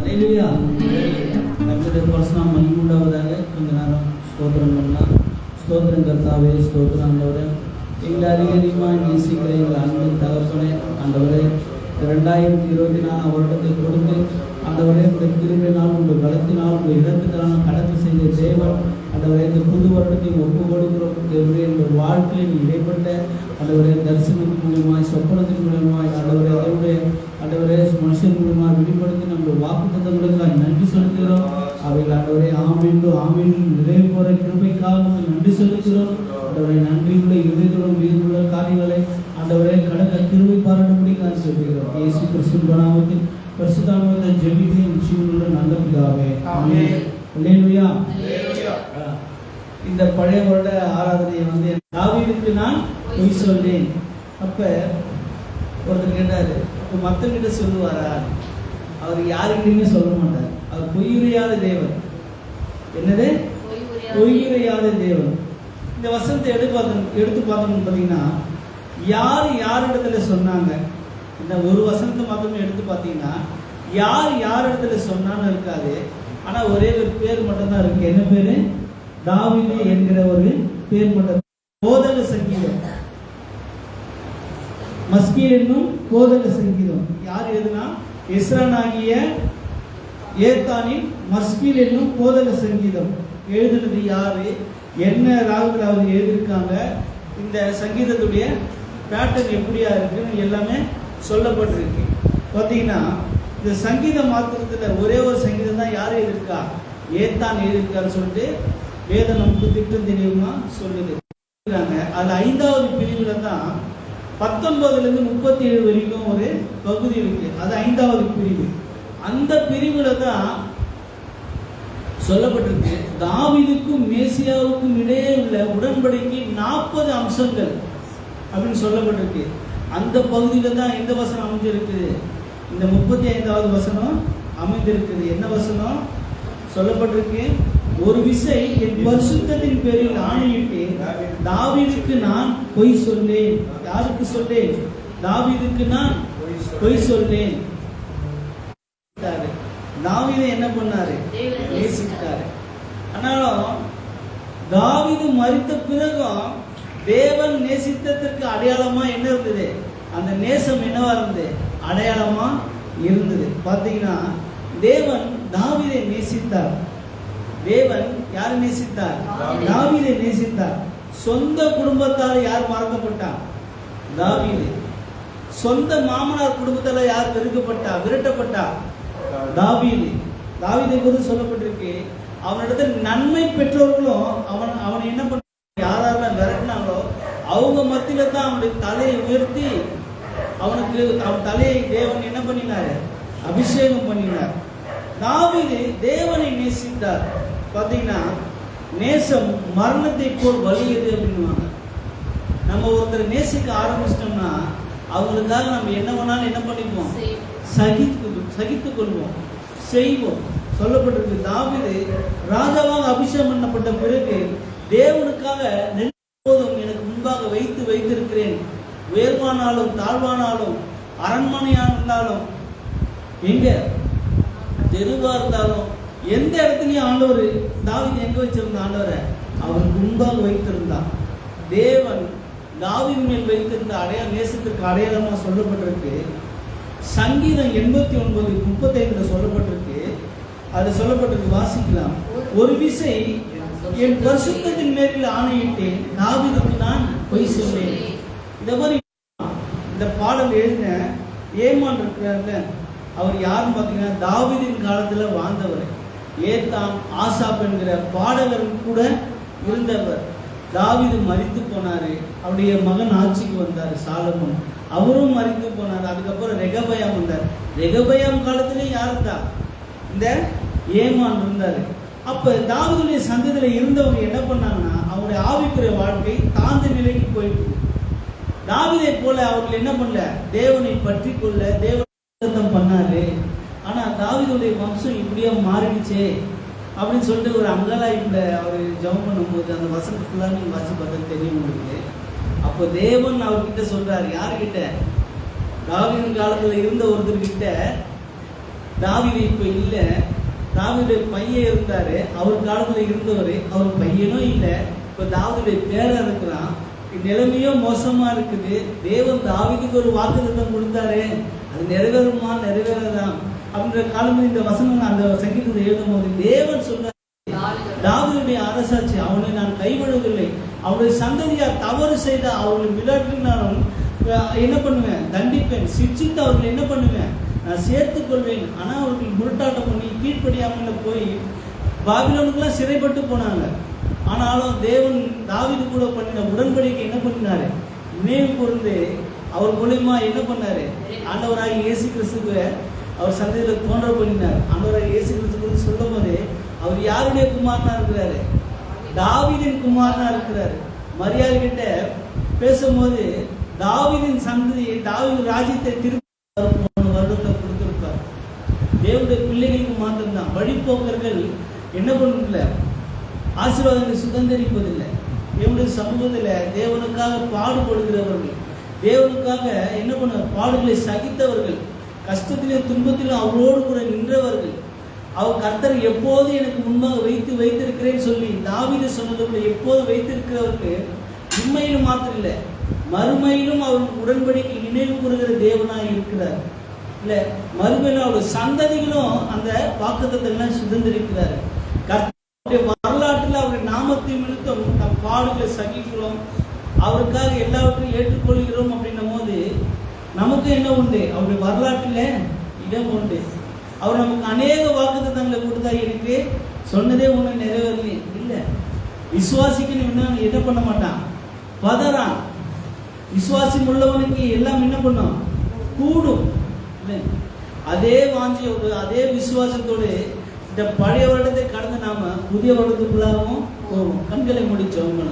கர்த்தருடைய மகிமுண்டாவதாக கொஞ்ச நேரம் ஸ்தோத்திரம் பண்ணலாம். ஸ்தோத்திரம் கர்த்தாவே ஸ்தோத்திரம் ஆண்டவரே. எங்களை அதிக அதிகமாக நேசிக்கிற எங்கள் அன்பின் தகப்பனே ஆண்டவரே. ரெண்டாயிரத்தி இருபத்தி நாலாம் வருடத்தை கொடுத்து ஆண்டவரே இந்த திரும்ப நாள் உங்கள் பலத்தினால் உங்கள் இடத்துக்கான கடத்து செய்த தேவன் ஆண்டவரே இந்த புது வருடத்தை ஒப்பு கொடுக்கிறோம். தேவரே எங்கள் வாழ்க்கையில் இடைப்பட்ட ஆண்டவரே தரிசனத்தின் மூலியமாய் சொப்பனத்தின் மூலியமாய் ஆண்டவரே தேவரே ஆண்டவரே மனுஷன் மூலியமாக வெளிப்படுத்தி நம்ம வாக்குத்தத்தங்களுக்காக நன்றி செலுத்துகிறோம். அவைகள் ஆண்டவரே ஆமீண்டும் ஆமீண்டும் நிறைவு போற கிருபைக்காக உமக்கு நன்றி செலுத்துகிறோம். ஆண்டவரே நன்றியுள்ள இதயத்துடன் உயிருள்ள காரியங்களை ஆண்டவரே கடந்த கிருபை பாராட்டும்படி நான் சொல்லுகிறோம் இயேசு கிறிஸ்துவின் நாமத்தில் பரிசுத்தாமத்தை ஜெபிக்கிறேன். ஜீவனுள்ள நல்ல பிதாவே. ஆமென். அல்லேலூயா. இந்த பழைய வருட ஆராதனையை வந்து தாவீதுக்கு நான் பொய் சொல்றேன் அப்ப ஒருத்தர் கேட்டாரு இப்போ மற்றவங்கிட்ட சொல்லுவாரா? அவர் யாருக்கிட்டையுமே சொல்ல மாட்டார். அவர் பொய்யுரையாத தேவன். என்னது? பொய்யுரையாத தேவன். இந்த வசனத்தை எடுத்து பார்த்தோம் எடுத்து பார்த்தோம்னு பார்த்தீங்கன்னா யார் யாரிடத்துல சொன்னாங்க? இந்த ஒரு வசனத்தை மட்டுமே எடுத்து பார்த்தீங்கன்னா யார் யார் இடத்துல சொன்னான்னு இருக்காது. ஆனா ஒரே ஒரு பேர் மட்டும்தான் இருக்கு. என்ன பேரு? தாவிது என்கிற ஒரு பேர் மட்டும் போதக சங்கீதம். மஸ்கீல் என்னும் போதக சங்கீதம். யார் எழுதுனா? இஸ்ரானாகிய ஏத்தானின் மஸ்கில் என்னும் போதக சங்கீதம். எழுதுனது யாரு? என்ன ராகுல் அவர் எழுதியிருக்காங்க? இந்த சங்கீதத்துடைய பேட்டர்ன் எப்படியா இருக்குன்னு எல்லாமே சொல்லப்பட்டிருக்கு. பார்த்தீங்கன்னா இந்த சங்கீதம் மாத்திரத்தில் ஒரே ஒரு சங்கீதம் தான் யார் எழுதியிருக்கா? ஏத்தான் எழுதியிருக்காருன்னு சொல்லிட்டு வேதம் நமக்கு திட்டம் தெரியுமா? சொல்லுது. அது ஐந்தாவது பிரிவுல தான் பத்தொன்பதுல இருந்து முப்பத்தி ஏழு வரைக்கும் ஒரு பகுதி இருக்கு. அது ஐந்தாவது பிரிவு. அந்த பிரிவுல தான் சொல்லப்பட்டிருக்கு தாவிதுக்கும் மேசியாவுக்கும் இடையே உள்ள உடன்படிக்கை நாற்பது அம்சங்கள் அப்படின்னு சொல்லப்பட்டிருக்கு. அந்த பகுதியில தான் எந்த வசனம் அமைஞ்சிருக்கு? இந்த முப்பத்தி ஐந்தாவது வசனம் அமைந்திருக்குது என்ன வசனம்? சொல்லப்பட்டிருக்கு. ஒரு விசை என் பரிசுத்தத்தின் பேரில் ஆணையிட்டு தாவீதுக்கு நான் பொய் சொல்லேன் யாருக்கு சொல்லேன் தாவீதுக்கு நான் பொய் சொல்லேன் தாவீதை. என்ன பண்ணாரு? நேசித்தாரு ஆனாலும் தாவீது மறித்த பிறகும் தேவன் நேசித்ததற்கு அடையாளமா என்ன இருந்தது? அந்த நேசம் என்னவா இருந்தது? அடையாளமா இருந்தது. பாத்தீங்கன்னா தேவன் தாவீதை நேசித்தார். தேவன் யாரை நேசித்தார்? தாவீதை. நேசித்தார். சொந்த குடும்பத்தால் யார் மறக்கப்பட்டார் தாவீது. சொந்த மாமனார் குடும்பத்தால யார் வெறுக்கப்பட்டா விரட்டப்பட்டா? தாவீது. தாவீதை குறித்து சொல்லப்பட்டிருக்கு. அவனிடத்தில் நன்மை பெற்றவர்களும் அவன் அவனை என்ன பண்ண யாரெல்லாம் விரட்டினாங்களோ அவங்க மத்தியில தான் அவனுடைய தலையை உயர்த்தி அவனுக்கு அவன் தலையை தேவன் என்ன பண்ணினாரு? அபிஷேகம் பண்ணினார். தாவீது தேவனை நேசித்தார். பார்த்தீங்கன்னா நேசம் மரணத்தை போல் வலியது அப்படின்னுவாங்க. நம்ம ஒருத்தர் நேசிக்க ஆரம்பிச்சிட்டோம்னா அவங்களுக்காக நம்ம என்ன வேணாலும் என்ன பண்ணிப்போம்? சகித்து சகித்துக் கொள்வோம். செய்வோம். சொல்லப்பட்டிருக்கு தாவீது ராஜாவாக அபிஷேகம் பண்ணப்பட்ட பிறகு தேவனுக்காக போதும் எனக்கு முன்பாக வைத்து வைத்திருக்கிறேன். உயர்வானாலும் தாழ்வானாலும் அரண்மனையாக இருந்தாலும் எங்க? தெருவா இருந்தாலும் எந்த இடத்துலயும் ஆண்டவர் தாவீது எங்க வச்சிருந்த ஆண்டவரை? அவன் முன்பாக வைத்திருந்தான். தேவன் தாவின் மேல் வைத்திருந்த அடையா நேசத்திற்கு அடையாளமா சொல்லப்பட்டிருக்கு. சங்கீதம் எண்பத்தி ஒன்பது முப்பத்தைந்துல சொல்லப்பட்டிருக்கு. அது சொல்லப்பட்டிருக்கு வாசிக்கலாம். ஒரு விசை என் பரிசுத்தத்தின் மேலில் ஆணையிட்டேன் தாவீதுக்கு நான் பொய் சொன்னேன். இந்த மாதிரி இந்த பாடல் எழுதின ஏமான் இருக்கிறார்ல அவர் யாருன்னு பார்த்தீங்கன்னா தாவிதின் காலத்துல வாழ்ந்தவர். ஏத்தாம் ஆசாப் என்கிற பாடகர் கூட இருந்தவர். தாவிது மறித்து போனாரு. அவருடைய மகன் ஆட்சிக்கு வந்தார் சாலமன். அவரும் மறித்து போனார். அதுக்கப்புறம் ரெகபயம் வந்தார். ரெகபயாம் காலத்திலேயும் யார் தான் இந்த ஏமான் இருந்தார். அப்ப தாவதுடைய சந்ததியில இருந்தவங்க என்ன பண்ணாங்கன்னா அவருடைய ஆவிக்குரிய வாழ்க்கை தாழ்ந்த நிலைக்கு போயிட்டு தாவிதை போல அவர்கள் என்ன பண்ணல? தேவனை பற்றி கொள்ள தேவன் பண்ணாரு. ஆனா தாவீதுடைய வம்சம் இப்படியே மாறிடுச்சே அப்படின்னு சொல்லிட்டு ஒரு அங்கலாய்ப்புல அவர் ஜெபம் பண்ணும்போது அந்த வசனம் ஃபுல்லாக நீங்க வாசி பார்த்தா தெரியும் உங்களுக்கு. அப்போ தேவன் அவர்கிட்ட சொல்றாரு யார்கிட்ட? தாவிதன் காலத்துல இருந்த ஒருத்தர்கிட்ட. தாவீது இப்ப இல்ல. தாவீதுடைய பையன் இருந்தாரு. அவர் காலத்தில் இருந்தவர் அவர் பையனும் இல்லை. இப்ப தாவீதுடைய பேராக இருக்கிறான். நிலைமையும் மோசமா இருக்குது. தேவன் தாவிதுக்கு ஒரு வாக்குத்தம் கொடுத்தாரு. அது நிறைவேறுமா நிறைவேறலாம் அப்படின்ற காலம் இந்த வசனம் அந்த சங்கீதத்தை எழுதும் போது தேவன் சொன்னார் தாவீதுடைய அரசாட்சி அவனை நான் கைவிடவில்லை. அவருடைய சந்ததியார் தவறு செய்த அவர்களை விளையாட்டினாலும் என்ன பண்ணுவேன்? தண்டிப்பேன். சிக்ஷித்து அவர்கள் என்ன பண்ணுவேன்? நான் சேர்த்துக் கொள்வேன். ஆனால் அவர்கள் முரட்டாட்டம் பண்ணி கீழ்ப்படியாமல் போய் பாபிலோனுக்குலாம் சிறைப்பட்டு போனாங்க. ஆனாலும் தேவன் தாவிது கூட பண்ணின உடன்படிக்கை என்ன பண்ணினாரு? நினைவு கூர்ந்து அவர் மூலியமா என்ன பண்ணாரு? ஆண்டவராக இயேசு கிறிஸ்துக்கு அவர் சந்தையில தோன்ற பண்ணினார். ஆண்டவராக இயேசு கிறிஸ்து குறித்து சொல்லும் போது அவர் யாருடைய குமாரனா இருக்கிறாரு? தாவிதின் குமாரனா இருக்கிறாரு. மரியாதை கிட்ட பேசும்போது தாவிதின் சந்ததியை தாவீது ராஜ்யத்தை திருப்பி மூணு வருடத்தை கொடுத்திருப்பார். தேவனுடைய பிள்ளைகளுக்கு மாத்திரம்தான். வழிபோக்கர்கள் என்ன பண்ணல ஆசீர்வாதங்களை சுதந்திரிப்பதில்லை. தேவனுடைய சமூகத்தில் தேவனுக்காக பாடுபடுகிறவர்கள். தேவனுக்காக என்ன பண்ண பாடுகளை சகித்தவர்கள் கஷ்டத்திலும் துன்பத்திலும் அவரோடு கூட நின்றவர்கள். அவர் கர்த்தர் எப்போது எனக்கு முன்பாக வைத்து வைத்திருக்கிறேன்னு சொல்லி தாவீது சொன்னது கூட எப்போது வைத்திருக்கிறவருக்கு உண்மையிலும் மாத்திரம் இல்லை மறுமையிலும் அவர் உடன்படிக்கை நினைவு கூறுகிற தேவனாக இருக்கிறார். இல்ல மறுமையிலும் அவருடைய சந்ததிகளும் அந்த வாக்குத்தத்தெல்லாம் சுதந்திரிக்கிறார். கர்த்தருடைய வரலாற்றில் அவருடைய நாமத்தை நிமித்தம் நம் பாடுகளை சகிக்கிறோம். அவருக்காக எல்லாவற்றையும் ஏற்றுக்கொள்ள நமக்கு என்ன உண்டு? அவருடைய வரலாற்றில் இடம் உண்டு. அவர் நமக்கு அநேக வாக்குத்தத்தங்களை கொடுத்தா எனக்கு சொன்னதே ஒன்று நிறைவேறலையே இல்லை. விசுவாசிக்கணும் என்ன? என்ன பண்ண மாட்டான்? பதறான். விசுவாசம் உள்ளவனுக்கு எல்லாம் என்ன பண்ணும்? கூடும். இல்லை? அதே வாஞ்சியோடு அதே விசுவாசத்தோடு இந்த பழைய வருடத்தை கடந்து நாம புதிய வருடத்துக்குள்ளாகவும் போவோம். கண்களை முடிச்சோம்.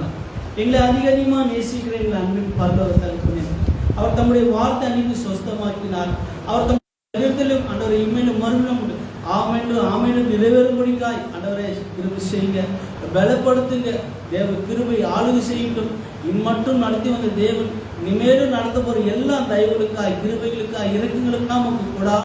எங்களை அதிக அதிகமாக நேசிக்கிறேன் எங்களை அன்பின் பார்க்க அவர் தம்முடைய வார்த்தை அனுப்பி சொஸ்தமாக்கினார் அவர் தம் எதிர்த்திலும் அன்றவரை இம்மையிலும் மறுமையிலும் உண்டு. ஆமையிலும் ஆமென்றும் நிறைவேறும்படிக்காய் அன்றவரை திரும்பி செய்யுங்க. பலப்படுத்துங்க. தேவ கிருபை ஆளுகை செய்யட்டும். இம்மட்டும் நடத்தி வந்த தேவன் இனிமேலும் நடத்த போகிற எல்லா தயவுகளுக்காய் கிருபைகளுக்காய் இறக்கங்களுக்காக நமக்கு கூட